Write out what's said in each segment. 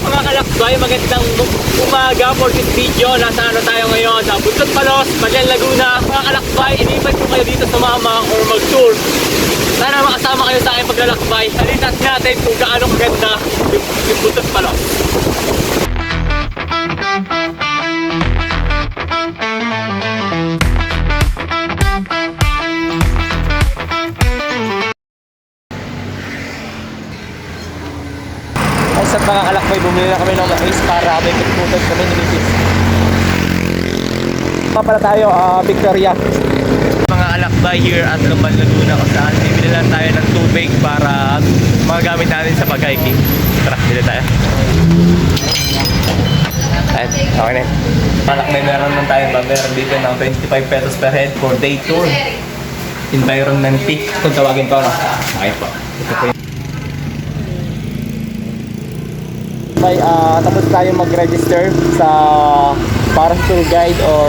mga kalakbay, magandang um- umaga for this video. Nasa ano tayo ngayon? Sa Buntot Palos, Malian, Laguna. Mga kalakbay, inipan ko kayo dito sa mama or mag-tour. Sana makasama kayo sa aking paglalakbay. Halitas natin kung gaano kaganda yung, yung Buntot Palos. Ay, sa mga kalakbay, bumili na kami ng mais para may pagputan kami ni Mrs. Pa tayo, ah, Victoria. Mga alakbay here at Lumban Laguna kung saan bibili lang tayo ng tubig para magagamit natin sa pag-hiking. Tara, bili tayo. Ay, okay na. Palak na meron lang tayo ba? Meron dito ng 25 pesos per head for day tour. Environment fee. Kung tawagin ko, no? Okay po. Ito po May ah, tapos tayo mag-register sa para sa tour guide or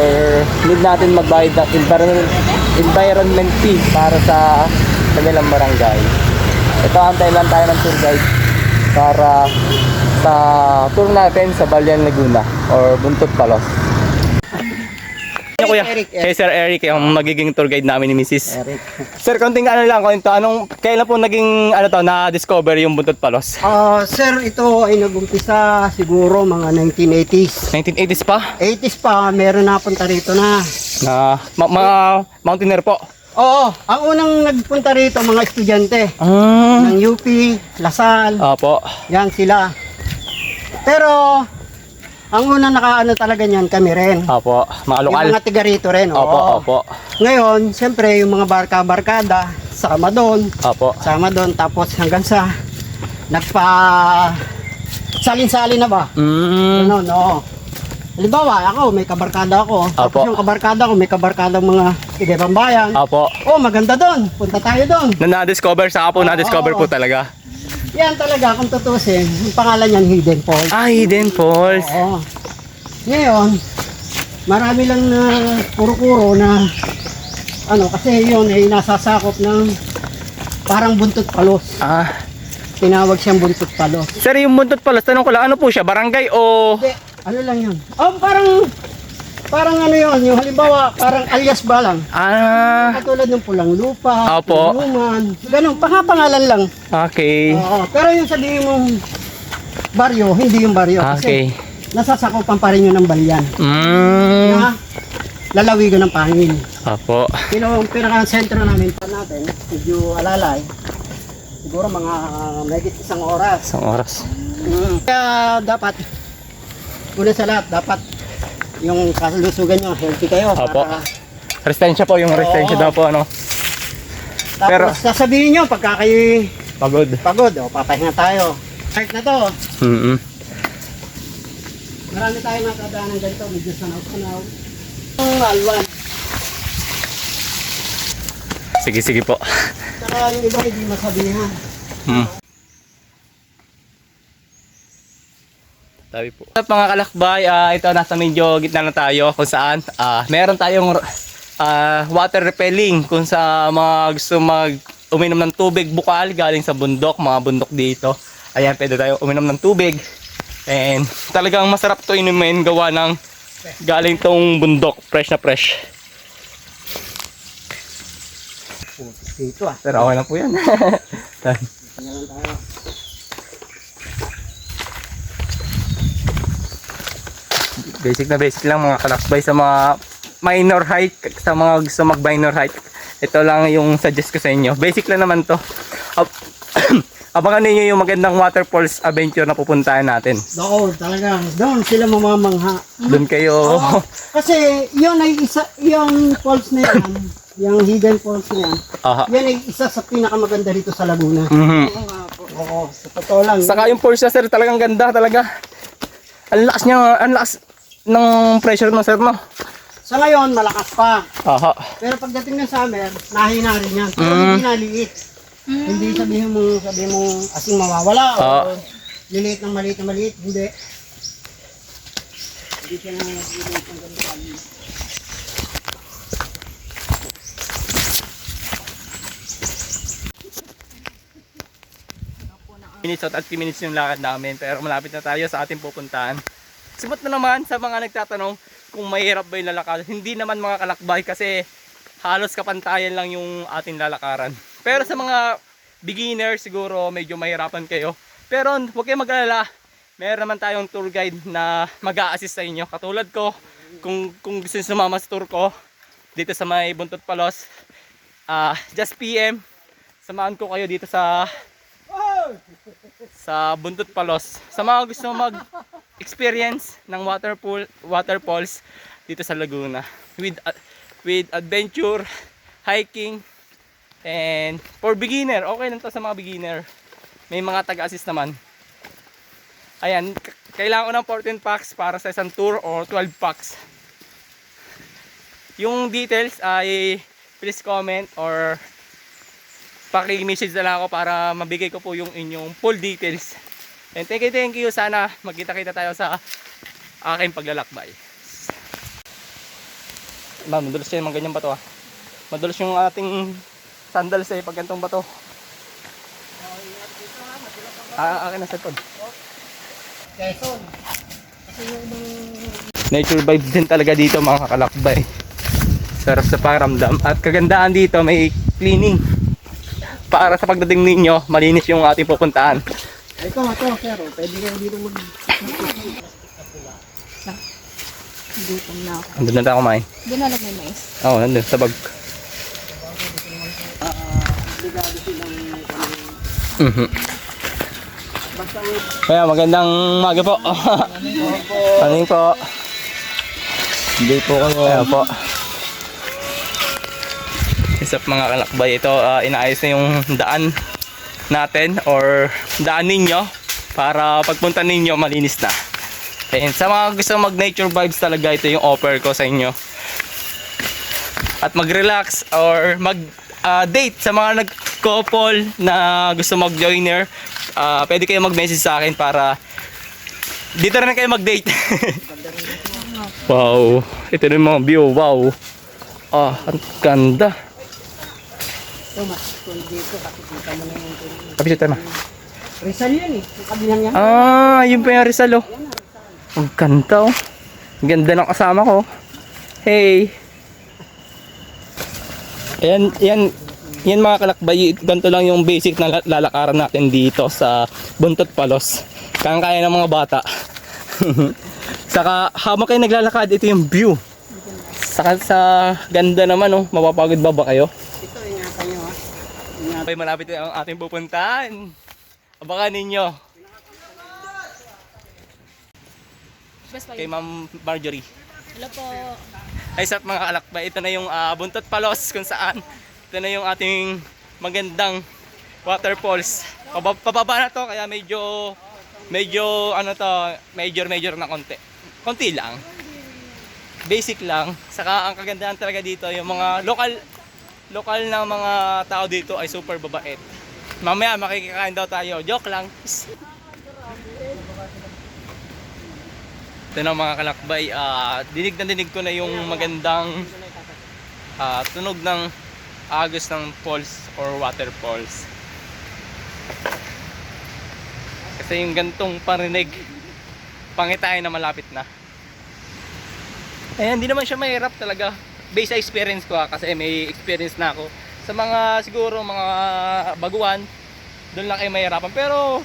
need natin magbayad ng environment, environment fee para sa kanilang barangay. Ito, antay lang tayo ng tour guide para sa tour natin sa Balian Laguna or Buntot Palos. Kuya? Eric, Eric. Kay Sir Eric, yung magiging tour guide namin ni Mrs. Eric. Sir, konting ano lang, kwento, anong, kailan po naging, ano to, na-discover yung Buntot Palos? Ah, sir, ito ay nag-umpisa siguro mga 1980s. 1980s pa? 80s pa, meron na punta rito na. Na, ma- mga mountaineer po. Oo, ang unang nagpunta rito mga estudyante Ah. ng UP, Lasal, Opo. yan sila. Pero ang unang nakaano talaga niyan kami rin. Opo. Mga Yung lokal. mga tiga rito rin. Opo, oo. opo. Ngayon, siyempre yung mga barka-barkada, sama doon, Opo. sama doon, tapos hanggang sa nagpa salin-salin na ba? Mm. Ano, no. Halimbawa, ako, may kabarkada ako. Tapos Apo. yung kabarkada ko, may kabarkada mga ibang bayan. Opo. Oh, maganda doon. Punta tayo doon. Na na-discover, saka po na-discover po talaga. Yan talaga, kung tutusin, yung pangalan niyan Hidden Falls. Ah, Hidden Falls. Oo. Ngayon, marami lang na kuro-kuro na ano, kasi yun ay nasasakop ng parang buntot palos. Ah. Tinawag siyang buntot palos. Sir, yung Buntot Palos, tanong ko lang, ano po siya? Barangay o... Hindi, ano lang yun? Oh, parang, parang ano yun, yung halimbawa, parang alias ba lang? Ah. Katulad ng pulang lupa, Opo. Tulungan, ganun, pangapangalan lang. Okay. Oo, pero yung sabihin mong baryo, hindi yung baryo. Okay. Kasi nasasakupan pa rin yun ng balyan. Mm. Na lalawigan ng pangin. Opo. Pero yung pinaka-sentro namin pa natin, medyo alalay, siguro mga mahigit isang oras. Isang oras. Mm. Kaya dapat, una sa lahat, dapat yung kalusugan nyo, healthy kayo. Opo. Para, Resistensya po, yung resistensya Oo. daw po, ano. tapos Pero- sasabihin nyo, pagka kayo Pagod. pagod, o papahinga tayo. Kahit na to, Mm marami tayong nakadaan ng ganito, medyo sanaw-sanaw. Ang alwan. Sige, sige po. Saka yung iba hindi masabihan. Hmm. Sabi po. At mga kalakbay, ah, ito nasa medyo gitna na tayo kung saan ah, meron tayong ah, water repelling kung sa mga gusto mag uminom ng tubig bukal galing sa bundok, mga bundok dito. Ayan, pwede tayo uminom ng tubig. And talagang masarap to inumin gawa ng galing tong bundok, fresh na fresh. Dito ah. Pero okay lang po yan. Ganyan tayo. Basic na basic lang mga kalakbay sa mga minor height sa mga gusto mag minor height ito lang yung suggest ko sa inyo basic lang naman to Ab- abangan ninyo yung magandang waterfalls adventure na pupuntahan natin Doon talaga. Doon sila mamamangha. doon kayo Oo. Kasi yun ay isa, yung falls na yan, yung hidden falls na yan, Aha. yan ay isa sa pinakamaganda rito sa Laguna. Mhm. Oo, sa totoo lang. saka yung falls na sir talagang ganda talaga ang lakas niya ang lakas ng pressure no sir no Sa ngayon, malakas pa. aha Pero pagdating ng summer, nahina rin yan. Pero Mm. hindi naliit. Hindi sabihin mo, sabihin mo asing mawawala Ah. o liliit ng maliit na maliit. Hindi. Hindi siya na liliit ng ganito minutes at 30 minutes yung lakad namin. Pero malapit na tayo sa ating pupuntahan. Sumot na naman sa mga nagtatanong kung mahirap ba yung lalakad. Hindi naman mga kalakbay kasi halos kapantayan lang yung ating lalakaran. Pero sa mga beginner siguro medyo mahirapan kayo. Pero huwag kayong mag-alala. Meron naman tayong tour guide na mag assist sa inyo. Katulad ko, kung, kung gusto nyo sumama sa tour ko, dito sa may Buntot Palos, ah just PM, samahan ko kayo dito sa sa Buntot Palos. Sa mga gusto mag experience ng waterpool waterfalls dito sa Laguna with uh, with adventure, hiking and for beginner, okay lang to sa mga beginner. May mga taga-assist naman. Ayan, kailangan ko ng 14 packs para sa isang tour or 12 packs. Yung details ay please comment or paki-message na lang ako para mabigay ko po yung inyong full details. And thank you, thank you. Sana magkita-kita tayo sa aking paglalakbay. Ma'am, madulas yan mga ganyan bato ah. Madulas yung ating sandals eh pag gantong bato. Ah, akin na cellphone. Quezon. Kasi yung Nature vibes din talaga dito mga kalakbay. Sarap sa pakiramdam. At kagandaan dito may cleaning. Para sa pagdating ninyo, malinis yung ating pupuntahan. Ay, ito nga to, sir. Pwede kayo dito mag... Gutom na ako. Andun na tayo kumain. Doon na lang may mais. Oo, oh, nandun sa bag. Ligado silang... Mhm. Basta wait. Kaya magandang maga po. Ano yun po? Hindi po kayo. Kaya po. Isa pa mga kalakbay ito, ah, inaayos na yung daan natin or daan ninyo para pagpunta ninyo malinis na. And sa mga gusto mag nature vibes talaga ito yung offer ko sa inyo. At mag-relax or mag ah, date sa mga nag-couple na gusto mag-joiner, ah, pwede kayo mag-message sa akin para dito rin kayo mag-date. wow, ito na yung mga view, wow. Ah, ang ganda. Ito, mas kung dito, kakikita mo na yung... Kapit tayo ma. Rizal yan eh. Yung kabilang yan. Ah, yun pa yung Rizal oh. Ang ganda oh. Ang Ganda ng kasama ko. Hey. Ayan, yan, yan mga kalakbay, ganito lang yung basic na la- lalakaran natin dito sa Buntot Palos. Kaya ng mga bata. Saka habang kayo naglalakad, ito yung view. Saka sa ganda naman oh, mapapagod ba ba kayo? Ito, ingatan nyo ha. Ingatan. Ay, malapit na ang ating pupuntahan. Abangan ninyo kay. Ma'am Marjorie. Hello po. Ay sa mga kalakbay, ito na yung ah, Buntot Palos kung saan. Ito na yung ating magandang waterfalls. Pababa, pababa na to kaya medyo medyo ano to, major major na konti. Konti lang. Basic lang. Saka ang kagandahan talaga dito yung mga local lokal na mga tao dito ay super babait. Mamaya makikikain daw tayo. Joke lang. Ito na mga kalakbay, ah, dinig na dinig ko na yung magandang ah, tunog ng agos ng falls or waterfalls. Kasi yung gantong parinig, pangitain na malapit na. Eh, hindi naman siya mahirap talaga. Based sa experience ko ha, kasi may experience na ako. Sa mga siguro mga baguhan, doon lang kayo mahirapan. Pero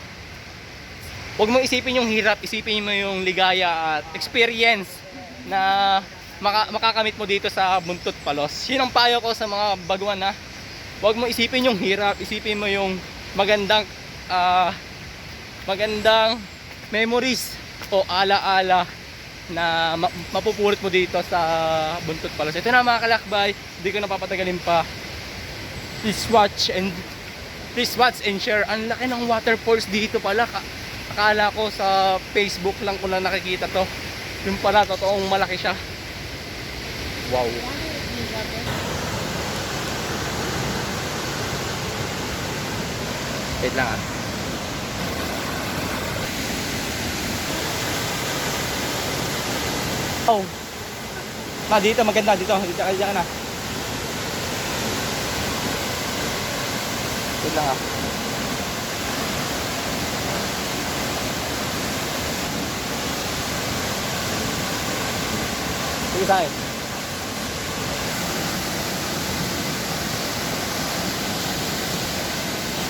Huwag mo isipin yung hirap, isipin mo yung ligaya at experience na maka- makakamit mo dito sa Buntot Palos. Yun ang payo ko sa mga baguhan na huwag mo isipin yung hirap, isipin mo yung magandang ah, magandang memories o ala-ala na ma- mapupulot mo dito sa Buntot Palos. Ito na mga kalakbay, hindi ko napapatagalin pa. Please watch and please watch and share. Ang laki ng waterfalls dito pala. Ka- Akala ko sa Facebook lang ko lang nakikita to. Yung pala, totoong malaki siya. Wow. Wait lang ah. Oh. Ma, dito maganda dito. Dito ka dyan na. Dito lang ah. Sige tayo.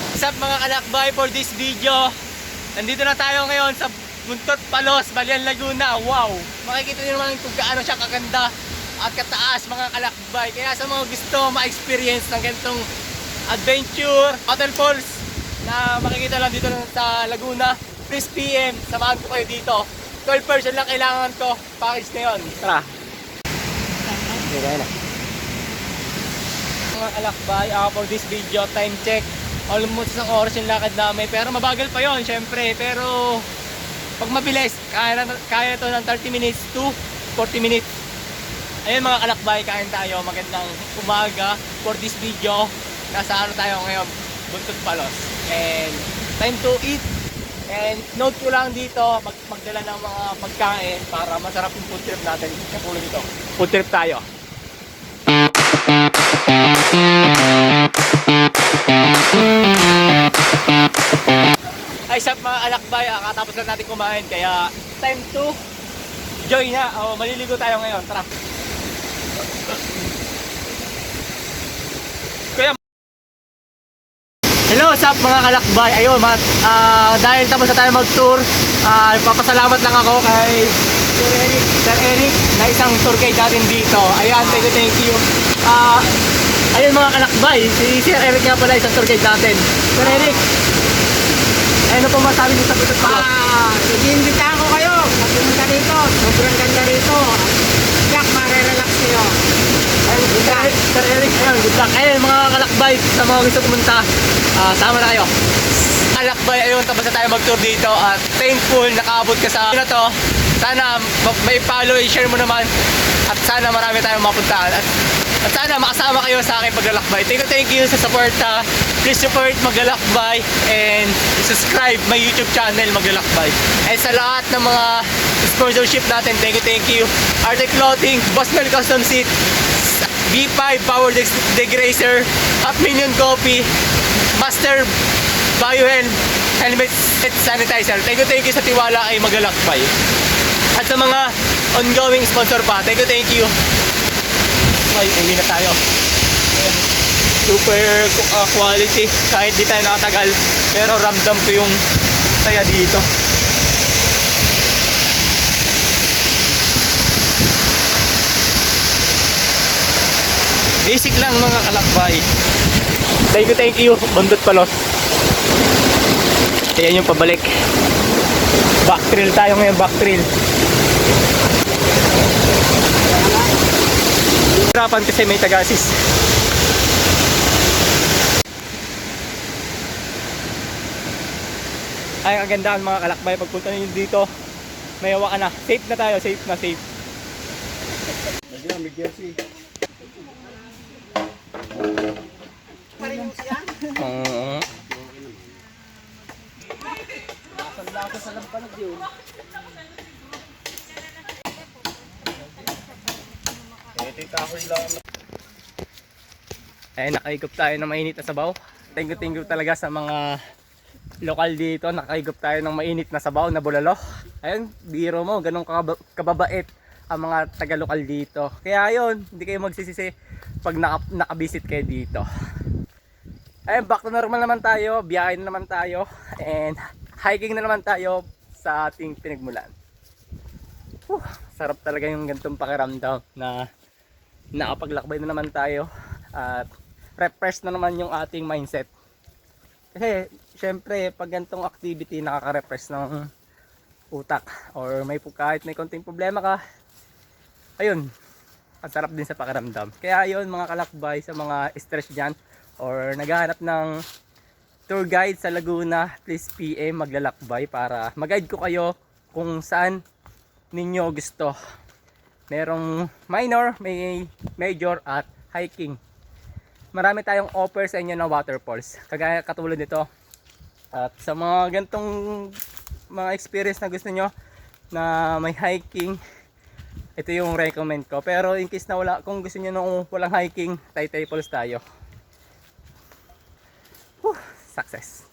What's up mga kalakbay for this video? Nandito na tayo ngayon sa Buntot Palos, Balian, Laguna. Wow! Makikita niyo naman kung gaano siya kaganda at kataas mga kalakbay. Kaya sa mga gusto ma-experience ng ganitong adventure, waterfalls na makikita lang dito sa Laguna, please PM, samahan ko kayo dito. 12 person lang kailangan ko, package na yun. Tara! Okay, kaya na. Mga kalakbay, uh, for this video, time check. Almost isang oras yung lakad namin. Pero mabagal pa yon syempre. Pero pag mabilis, kaya, kaya ito ng 30 minutes to 40 minutes. Ayun mga kalakbay, kain tayo. Magandang umaga for this video. Nasa ano tayo ngayon? Buntot Palos. And time to eat. And note ko lang dito, mag magdala ng mga pagkain para masarap yung food trip natin. Katulad dito. Food trip tayo. Ay, sa mga alakbay, ah, katapos lang natin kumain. Kaya, time to join na. O, maliligo tayo ngayon. Tara. Kuya, Hello, what's up mga kalakbay? Ayun, mat, ah, dahil tapos na tayo mag-tour, ah, papasalamat lang ako kay Sir Eric, Sir Eric na isang tour guide natin dito. Ayan, thank you, thank you. Ah, ayun mga kalakbay, si Sir Eric nga pala isang tour guide natin. Sir Eric, ano po masabi niyo sa Putot Palos? Ah, i-invita ko kayo. Magpunta rito. Sobrang ganda rito. Jack, marerelax kayo. Ayun, Sir Eric, Sir Eric, ayun, good luck. Ayun, mga kalakbay, sa mga gusto pumunta, ah, sama na kayo. Kalakbay, ayun, tapos na tayo mag-tour dito at thankful nakaabot ka sa ano to. Sana ma- may follow, i-share mo naman at sana marami tayong mapuntahan at, at sana makasama kayo sa aking paglalakbay. Thank you, thank you sa support ha. Please support Maglalakbay and subscribe my YouTube channel Maglalakbay. And sa lahat ng mga sponsorship natin, thank you, thank you. Arte Clothing, Bosmel Custom Seat, B5 Power Dex Degrazer, Half Million Coffee, Master Biohelm, Helmet at Sanitizer. Thank you, thank you sa tiwala ay Maglalakbay. At sa mga ongoing sponsor pa, thank you, thank you. Okay, hindi na tayo. Super uh, quality kahit di tayo nakatagal. Pero ramdam ko yung saya dito. Basic lang mga kalakbay. Thank you, thank you. Bundot palos. Ayan yung pabalik. Back trail tayo ngayon, back trail. Hirapan kasi may tagasis. Ay, ang gandaan mga kalakbay. Pagpunta ninyo dito, may hawa ka na. Safe na tayo, safe na safe. Oo. Eh, nakaigop tayo ng mainit na sabaw. You talaga sa mga lokal dito. Nakaigop tayo ng mainit na sabaw na bulalo. Ayun, biro mo, ganun kababa- kababait ang mga taga-lokal dito. Kaya ayun, hindi kayo magsisisi pag naka, nakabisit kayo dito. Ayun, back to normal naman tayo. Biyahe na naman tayo. And hiking na naman tayo sa ating pinagmulan. Whew, sarap talaga yung ganitong pakiramdam na nakapaglakbay na naman tayo at refresh na naman yung ating mindset. Kasi syempre pag ganitong activity nakaka-refresh ng utak or may kahit may konting problema ka ayun ang sarap din sa pakiramdam. Kaya ayun mga kalakbay sa mga stress dyan or naghahanap ng tour guide sa Laguna, please PM maglalakbay para mag-guide ko kayo kung saan ninyo gusto. Merong minor, may major at hiking. Marami tayong offer sa inyo ng waterfalls. Kagaya katulad nito. At sa mga gantong mga experience na gusto nyo na may hiking, ito yung recommend ko. Pero in case na wala, kung gusto nyo nung walang hiking, Taytay Falls tayo. Whew, success.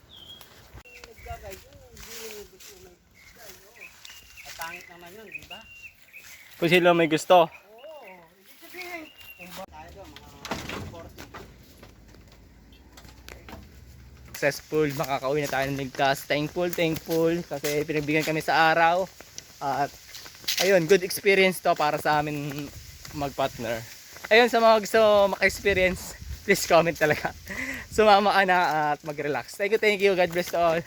Pangit naman yun, di ba? Kung sila may gusto. Successful, makakauwi na tayo ng ligtas. Thankful, thankful kasi pinagbigyan kami sa araw. At ayun, good experience to para sa amin magpartner. Ayun, sa mga gusto maka-experience, please comment talaga. Sumama ka na at mag-relax. Thank you, thank you. God bless to all.